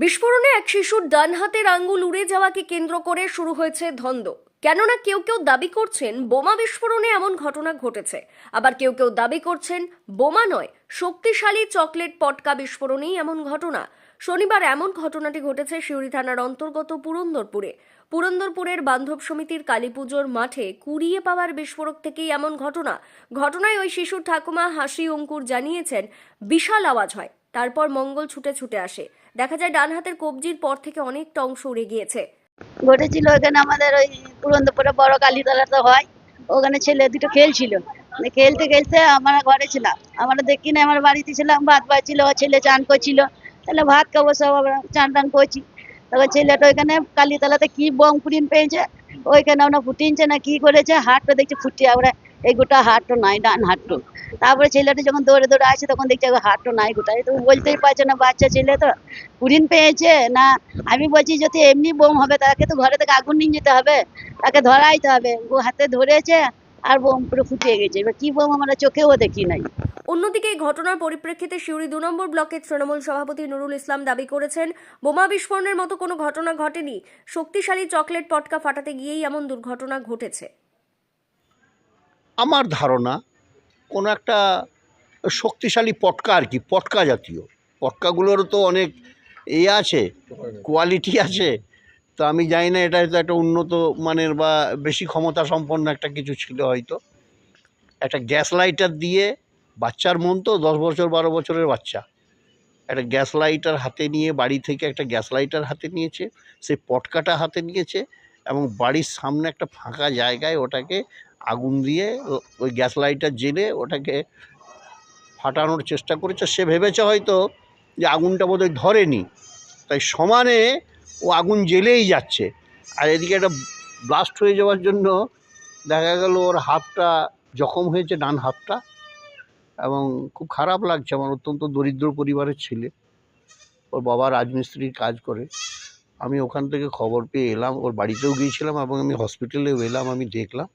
বিস্ফোরণে এক শিশুর ডান হাতের আঙ্গুল উড়ে যাওয়াকে কেন্দ্র করে শুরু হয়েছে ধন্দ। কেননা কেউ কেউ দাবি করছেন, বোমা বিস্ফোরণে এমন ঘটনা ঘটেছে। আবার কেউ কেউ দাবি করছেন, বোমা নয়, শক্তিশালী চকলেট পটকা বিস্ফোরণেই এমন ঘটনা। শনিবার এমন ঘটনাটি ঘটেছে শিউরি থানার অন্তর্গত পুরন্দরপুরে। পুরন্দরপুরের বান্ধব সমিতির কালী পুজোর মাঠে কুড়িয়ে পাওয়ার বিস্ফোরক থেকেই এমন ঘটনা। ঘটনায় ওই শিশুর ঠাকুমা হাসি অঙ্কুর জানিয়েছেন, বিশাল আওয়াজ হয়, তারপর মঙ্গল ছুটে ছুটে আসে। দেখা যায় ডান হাতের কবজির পর থেকে অনেকটা অংশ উড়ে গিয়েছে। ঘটেছিল ওখানে আমাদের ওই পুরন্দপুরে বড় কালীতলাতে হয়, ওখানে ছেলে দুটো খেলছিল। মানে খেলতে খেলতে আমরা ঘরে ছিলাম আমরা দেখি না, আমার বাড়িতে ছিলাম, ভাত ও ছেলে চান করছিল, তাহলে ভাত খাব, সব আমরা চান টান করছি। তারপর ছেলেটা ওইখানে কালীতলাতে কি বম ফুটিন পেয়েছে, ওইখানে ওরা ফুটিনছে না, কি করেছে হাটটা দেখছি ফুটিয়ে আমরা এই গোটা হাতটা নাই, ডান হাতটা তারপরে ছেলেটা যখন দৌড়ে দৌড়ে আসে, তখন দেখছি হাতটা নাই গোটা তো বলতেই পারছে না, বাচ্চা ছেলে তো। ফুরিন পেয়েছে না? আমি বলছি, যদি এমনি বোম হবে, তাকে তো ঘরে থেকে আগুন নিয়ে যেতে হবে। তাকে ধরাইতে হবে। হাতে ধরেছে আর বোম পুরো ফুটিয়ে গেছে। এবার কি বোম আমরা চোখেও দেখি নাই। অন্যদিকে এই ঘটনার পরিপ্রেক্ষিতে শিউরি দু নম্বর ব্লকের তৃণমূল সভাপতি নুরুল ইসলাম দাবি করেছেন, বোমা বিস্ফোরণের মতো কোনো ঘটনা ঘটেনি। শক্তিশালী চকলেট পটকা ফাটাতে গিয়েই এমন দুর্ঘটনা ঘটেছে। আমার ধারণা কোনো একটা শক্তিশালী পটকা আর কি, পটকা জাতীয়। পটকাগুলোরও তো অনেক এ আছে কোয়ালিটি আছে। তো আমি জানি না, এটা হয়তো একটা উন্নত মানের বা বেশি ক্ষমতা সম্পন্ন একটা কিছু ছিল হয়তো। একটা গ্যাস লাইটার দিয়ে বাচ্চার মন তো দশ বছর, বারো বছরের বাচ্চা। একটা গ্যাস লাইটার হাতে নিয়ে, বাড়ি থেকে একটা গ্যাস লাইটার হাতে নিয়েছে, সেই পটকাটা হাতে নিয়েছে এবং বাড়ির সামনে একটা ফাঁকা জায়গায় ওটাকে আগুন দিয়ে ওই গ্যাস লাইটার জেলে ওটাকে ফাটানোর চেষ্টা করেছে। সে ভেবেছে হয়তো যে আগুনটা বোধহয় ধরেনি। তাই সমানে ও আগুন জ্বেলেই যাচ্ছে। আর এদিকে একটা ব্লাস্ট হয়ে যাওয়ার জন্য দেখা গেল ওর হাতটা জখম হয়েছে, ডান হাতটা। এবং খুব খারাপ লাগছে। আমার অত্যন্ত দরিদ্র পরিবারের ছেলে। ওর বাবা রাজমিস্ত্রির কাজ করে। আমি ওখান থেকে খবর পেয়ে এলাম। ওর বাড়িতেও গিয়েছিলাম এবং আমি হসপিটালেও এলাম, আমি দেখলাম।